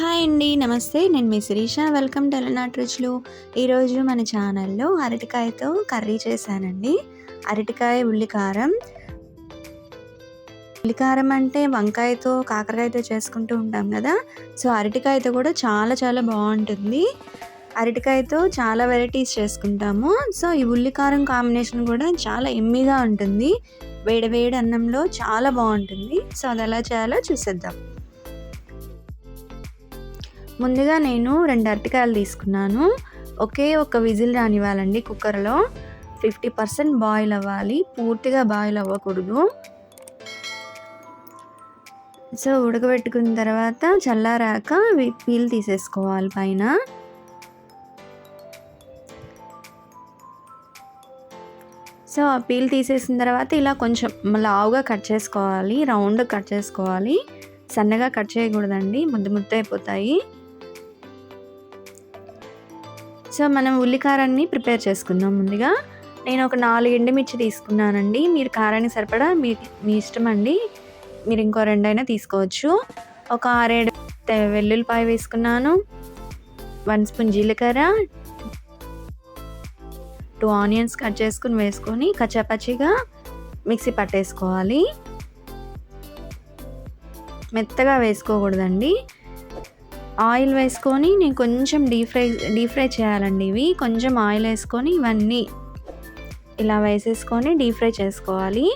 Hi అండి నమస్తే. నేను మీ శిరీష. వెల్కమ్ టు ఎలనాట్ రుచులు ఈరోజు మన ఛానల్లో అరటికాయతో కర్రీ చేశానండి. అరటికాయ ఉల్లికారం. ఉల్లికారం అంటే వంకాయతో కాకరకాయతో చేసుకుంటూ ఉంటాం కదా. సో అరటికాయతో కూడా చాలా చాలా బాగుంటుంది. అరటికాయతో చాలా వెరైటీస్ చేసుకుంటాము. సో ఈ ఉల్లికారం కాంబినేషన్ కూడా చాలా ఎమ్మిగా ఉంటుంది. వేడి వేడి అన్నంలో చాలా బాగుంటుంది. సో అది ఎలా చేయాలో చూసేద్దాం. ముందుగా నేను రెండు అరటికాయలు తీసుకున్నాను. ఒకే ఒక విజిల్ రానివ్వాలండి కుక్కర్లో. ఫిఫ్టీ పర్సెంట్ బాయిల్ అవ్వాలి. పూర్తిగా బాయిల్ అవ్వకూడదు. సో ఉడకబెట్టుకున్న తర్వాత చల్లారాక పీల్ తీసేసుకోవాలి పైన. సో ఆ పీల్ తీసేసిన తర్వాత ఇలా కొంచెం లావుగా కట్ చేసుకోవాలి. రౌండ్ కట్ చేసుకోవాలి. సన్నగా కట్ చేయకూడదండి. ముద్ద ముద్ద అయిపోతాయి. సో మనం ఉల్లికారాన్ని ప్రిపేర్ చేసుకుందాం ముందుగా. నేను ఒక నాలుగు ఎండుమిర్చి తీసుకున్నానండి. మీరు కారానికి సరిపడా మీ మీ ఇష్టం అండి. మీరు ఇంకో రెండైనా తీసుకోవచ్చు. ఒక ఆరేడు వెల్లుల్లిపాయ వేసుకున్నాను. వన్ స్పూన్ జీలకర్ర. టూ ఆనియన్స్ కట్ చేసుకుని వేసుకొని కచ్చాపచ్చిగా మిక్సీ పట్టేసుకోవాలి. మెత్తగా వేసుకోకూడదండి. ఆయిల్ వేసుకొని నేను కొంచెం డీప్ ఫ్రై డీప్ ఫ్రై చేయాలండి ఇవి. కొంచెం ఆయిల్ వేసుకొని ఇవన్నీ ఇలా వేసేసుకొని డీప్ ఫ్రై చేసుకోవాలి.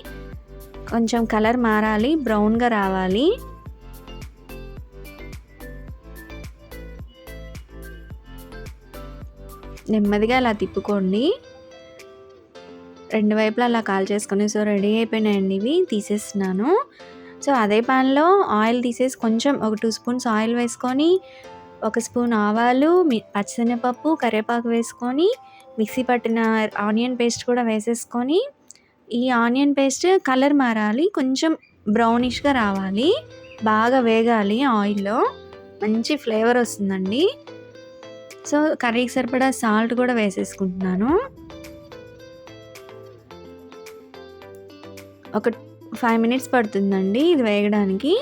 కొంచెం కలర్ మారాలి బ్రౌన్గా రావాలి. నెమ్మదిగా అలా తిప్పుకోండి. రెండు వైపులా అలా కాల్ చేసుకొని సో రెడీ అయిపోయినాయండి ఇవి. తీసేస్తున్నాను. సో అదే పాన్లో ఆయిల్ తీసేసి కొంచెం ఒక టూ స్పూన్స్ ఆయిల్ వేసుకొని ఒక స్పూన్ ఆవాలు పచ్చిశనగపప్పు కరివేపాకు వేసుకొని మిక్సీ పట్టిన ఆనియన్ పేస్ట్ కూడా వేసేసుకొని ఈ ఆనియన్ పేస్ట్ కలర్ మారాలి కొంచెం బ్రౌనిష్గా రావాలి బాగా వేగాలి ఆయిల్లో. మంచి ఫ్లేవర్ వస్తుందండి. సో కర్రీకి సరిపడా సాల్ట్ కూడా వేసేసుకుంటున్నాను. ఒక ఫైవ్ మినిట్స్ పడుతుందండి ఇది వేయడానికి.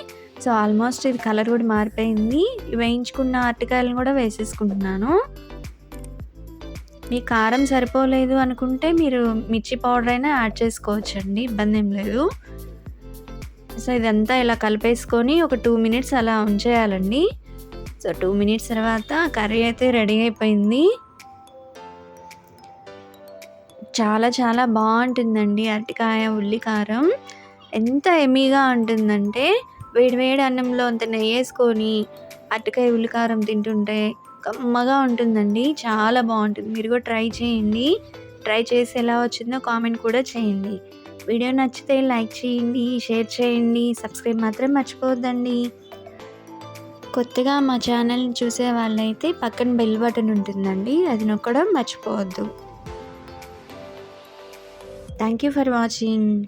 సో ఆల్మోస్ట్ ఇది కలర్ కూడా మారిపోయింది. వేయించుకున్న అరటికాయలను కూడా వేసేసుకుంటున్నాను. మీ కారం సరిపోలేదు అనుకుంటే మీరు మిర్చి పౌడర్ అయినా యాడ్ చేసుకోవచ్చండి ఇబ్బంది ఏం లేదు. సో ఇదంతా ఇలా కలిపేసుకొని ఒక టూ మినిట్స్ అలా ఉంచేయాలండి. సో టూ మినిట్స్ తర్వాత కర్రీ అయితే రెడీ అయిపోయింది. చాలా చాలా బాగుంటుందండి అరటికాయ ఉల్లికారం. ఎంత ఎమీగా ఉంటుందంటే వేడివేడి అన్నంలో అంత నెయ్యి వేసుకొని అరటికాయ ఉల్లికారం తింటుంటే కమ్మగా ఉంటుందండి. చాలా బాగుంటుంది. మీరు కూడా ట్రై చేయండి. ట్రై చేసి ఎలా వచ్చిందో కామెంట్ కూడా చేయండి. వీడియో నచ్చితే లైక్ చేయండి షేర్ చేయండి సబ్స్క్రైబ్ మాత్రం మర్చిపోవద్దండి. కొత్తగా మా ఛానల్ని చూసే వాళ్ళైతే పక్కన బెల్ బటన్ ఉంటుందండి. అది నొక్కడం మర్చిపోవద్దు. Thank you for watching.